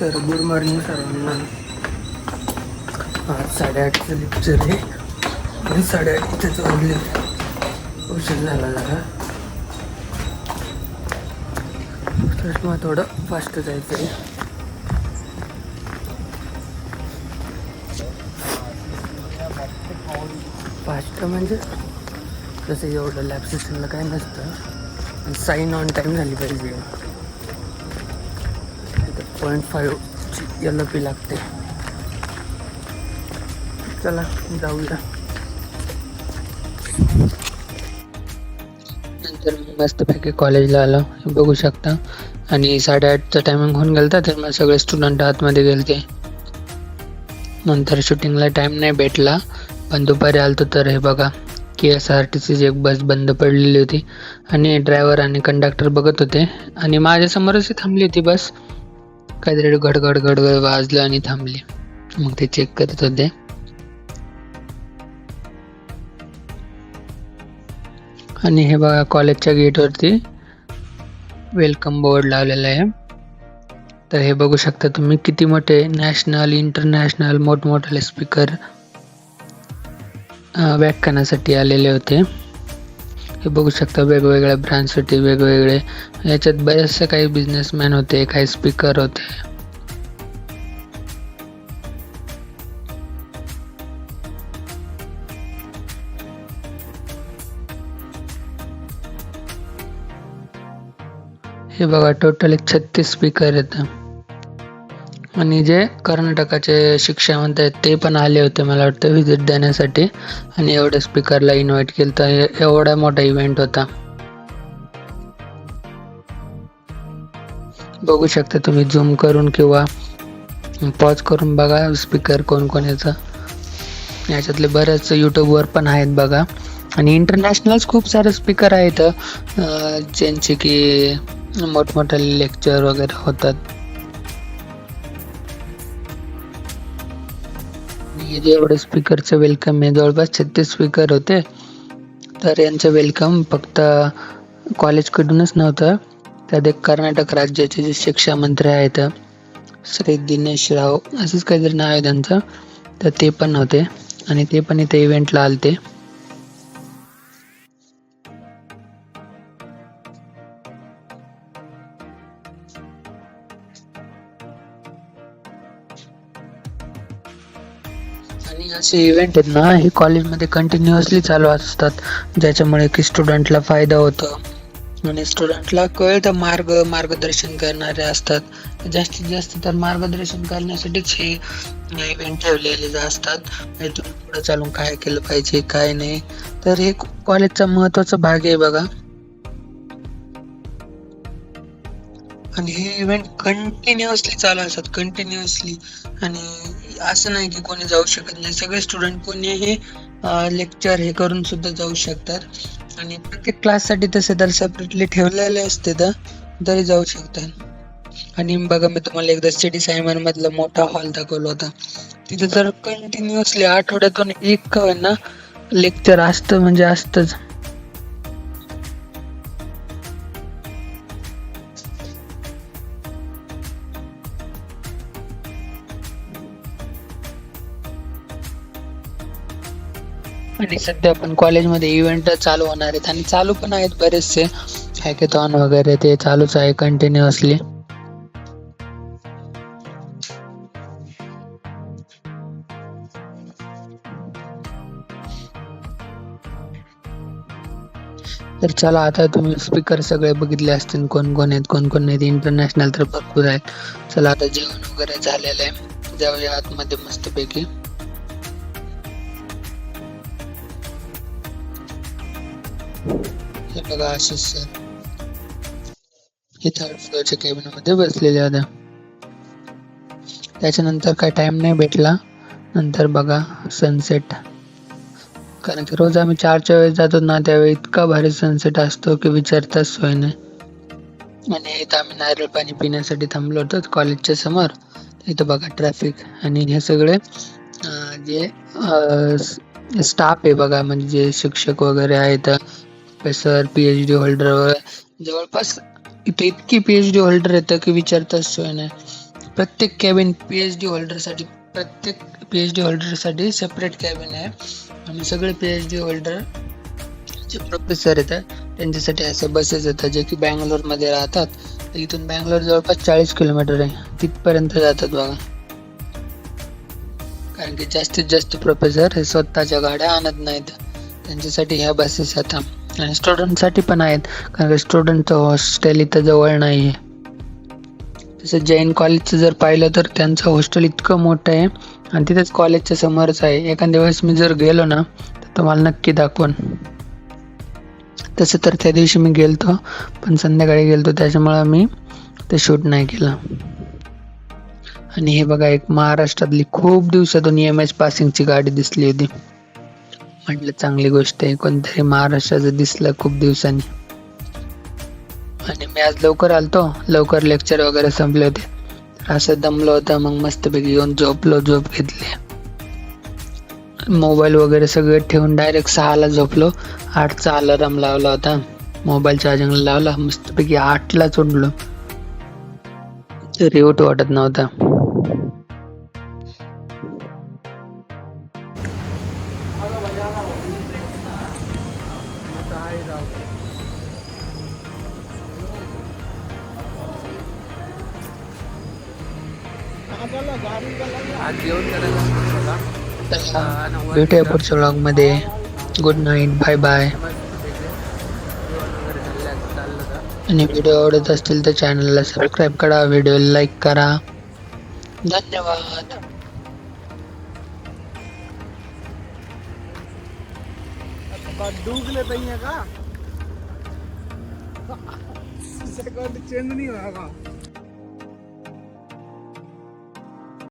तर good morning सर्वांना. आज साडेआठचं लेक्चर आहे. आणि साडेआठ त्याचं उरले उशीर झाला जरा. तर मग थोडं फास्ट जायचं आहे. फास्ट म्हणजे तसं एवढं लॅब सिस्टमला काय नसतं. साईन ऑन टाईम झाली पाहिजे. पॉईंट फाईव्हची एल पी लागते. चला जाऊया. नंतर मी मस्तपैकी कॉलेजला आलो. हे बघू शकता. आणि साडेआठचा टायमिंग होऊन गेलं तर मग सगळे स्टुडंट आतमध्ये गेलते. नंतर शूटिंगला टाईम नाही भेटला. पण दुपारी आलतो तर हे बघा के एस आर टी सीची एक बस बंद पडलेली होती. आणि ड्रायव्हर आणि कंडक्टर बघत होते. आणि माझ्यासमोरच थांबली होती बस काहीतरी गडगड गडगड वाजलं आणि थांबली. मग ते चेक करत होते. आणि हे बघा कॉलेजच्या गेटवरती वेलकम बोर्ड लावलेला आहे. तर हे बघू शकता तुम्ही किती मोठे नॅशनल इंटरनॅशनल मोठमोठाले स्पीकर व्याख्यानासाठी आलेले होते. हे बघू शकता वेगवेगळ्या ब्रँडसाठी वेगवेगळे. याच्यात बरेचसे काही बिझनेसमॅन होते काही स्पीकर होते. हे बघा टोटल एक छत्तीस स्पीकर येतं. आणि जे कर्नाटकाचे शिक्षा म्हणतात ते पण आले होते मला वाटतं व्हिजिट देण्यासाठी. आणि एवढ्या स्पीकरला इन्व्हाइट केलं तर एवढा मोठा इव्हेंट होता. बघू शकता तुम्ही झूम करून किंवा पॉज करून बघा स्पीकर कोण कोण याचं याच्यातले बरेच यूट्यूबवर पण आहेत बघा. आणि इंटरनॅशनलच खूप सारे स्पीकर आहेत. ज्यांचे की मोठमोठे लेक्चर वगैरे होतात. जे जेवढे स्पीकरचं वेलकम आहे जवळपास छत्तीस स्पीकर होते. तर यांचं वेलकम फक्त कॉलेजकडूनच नव्हतं. त्यात एक कर्नाटक राज्याचे जे शिक्षा मंत्री आहेत श्री दिनेश राव असंच काहीतरी नाव आहे त्यांचं. तर ते पण होते आणि ते पण इथे इव्हेंटला आलते. आणि असे इव्हेंट आहेत ना हे कॉलेजमध्ये कंटिन्युअसली चालू असतात. ज्याच्यामुळे की स्टुडंटला फायदा होतो. आणि स्टुडंटला कळतं मार्ग मार्गदर्शन करणारे असतात. जास्तीत जास्त तर मार्गदर्शन करण्यासाठीच हे इव्हेंट ठेवलेले असतात. इथून पुढे चालून काय केलं पाहिजे काय नाही. तर हे कॉलेजचा महत्त्वाचा भाग आहे बघा. आणि हे इव्हेंट कंटिन्युअसली चालू असतात कंटिन्युअसली आणि असं नाही की कोणी जाऊ शकत नाही. सगळे स्टुडंट कोणीही लेक्चर हे करून सुद्धा जाऊ शकतात. आणि प्रत्येक क्लाससाठी तसे तर सेपरेटली ठेवलेले असते तर तरी जाऊ शकतात. आणि बघा मी तुम्हाला एकदा सिटी सायमन मधला मोठा हॉल दाखवला होता. तिथे जर कंटिन्युअसली आठवड्यातून एक ना लेक्चर असतं म्हणजे असतंच. आणि सध्या पण कॉलेजमध्ये इव्हेंट चालू होणार आहेत आणि चालू पण आहेत बरेचसे. हॅकेथॉन वगैरे ते चालूच आहे कंटिन्युअसली तर चला आता तुम्ही स्पीकर सगळे बघितले असतील कोण कोण आहेत कोण कोण आहेत. इंटरनॅशनल तर भरपूर आहेत. चला आता जेवण वगैरे झालेलं आहे. जाऊया आतमध्ये मस्तपैकी. हे बघा आशिष सर हे थर्ड फ्लोअरच्या केबिनमध्ये बसलेले होत्या त्याच्यानंतर काय टाइम नाही भेटला. नंतर बघा सनसेट कारण की रोज आम्ही चारच्या वेळेस जातो ना त्यावेळी इतका भारी सनसेट असतो की विचारताच सोय नाही. आणि इथं आम्ही नारळ पाणी पिण्यासाठी थांबलो होतो कॉलेजच्या समोर. इथं बघा ट्रॅफिक आणि हे सगळे जे स्टाफ आहे बघा म्हणजे जे शिक्षक वगैरे आहेत professor P H D holder जवळपास इथे इतकी पी एच डी होल्डर येतं की विचारताच सोय नाही. प्रत्येक कॅबिन पी एच डी होल्डरसाठी प्रत्येक पी एच डी होल्डरसाठी सेपरेट कॅबिन आहे. आणि सगळे पी एच डी होल्डर जे प्रोफेसर येतात त्यांच्यासाठी असे बसेस येतात जे की बँगलोरमध्ये राहतात. तर इथून बँगलोर जवळपास चाळीस किलोमीटर आहे. तिथपर्यंत जातात बघा. कारण की जास्तीत जास्त प्रोफेसर हे स्वतःच्या गाड्या आणत नाहीत. त्यांच्यासाठी ह्या बसेस येतात आणि स्टुडंटसाठी पण आहेत. कारण की स्टुडंटचं हॉस्टेल इथं जवळ नाही आहे तसं जैन कॉलेजचं जर पाहिलं तर त्यांचं हॉस्टेल इतकं मोठं आहे आणि तिथेच कॉलेजच्या समोरच आहे. एखाद्या वेळेस मी जर गेलो ना तर तुम्हाला नक्की दाखवून. तसं तर त्या दिवशी मी गेलतो पण संध्याकाळी गेलतो. त्याच्यामुळं मी ते शूट नाही केलं. आणि हे बघा एक महाराष्ट्रातली खूप दिवसातून एम एस पासिंगची गाडी दिसली होती. म्हटलं चांगली गोष्ट आहे. कोणतरी महाराष्ट्राचं दिसलं खूप दिवसांनी. आणि मी आज लवकर आलतो. लवकर लेक्चर वगैरे संपले होते. तर असं दमलो होतं मग मस्तपैकी येऊन झोपलो झोप घेतली. मोबाईल वगैरे सगळं ठेवून डायरेक्ट सहाला झोपलो. आठचा अलाराम लावला होता. मोबाईल चार्जिंगला लावला. मस्तपैकी आठलाच उठलो तरी वाटत नव्हता. आज जेवण करायला भेटूया पुढच्या व्लॉगमध्ये गुड नाईट बाय बाय आणि व्हिडिओ आवडत असतील तर चॅनलला सबस्क्राईब करा व्हिडिओ लाईक करा. धन्यवाद. डूबले तई का? सेकंड चेंज नहीं होगा।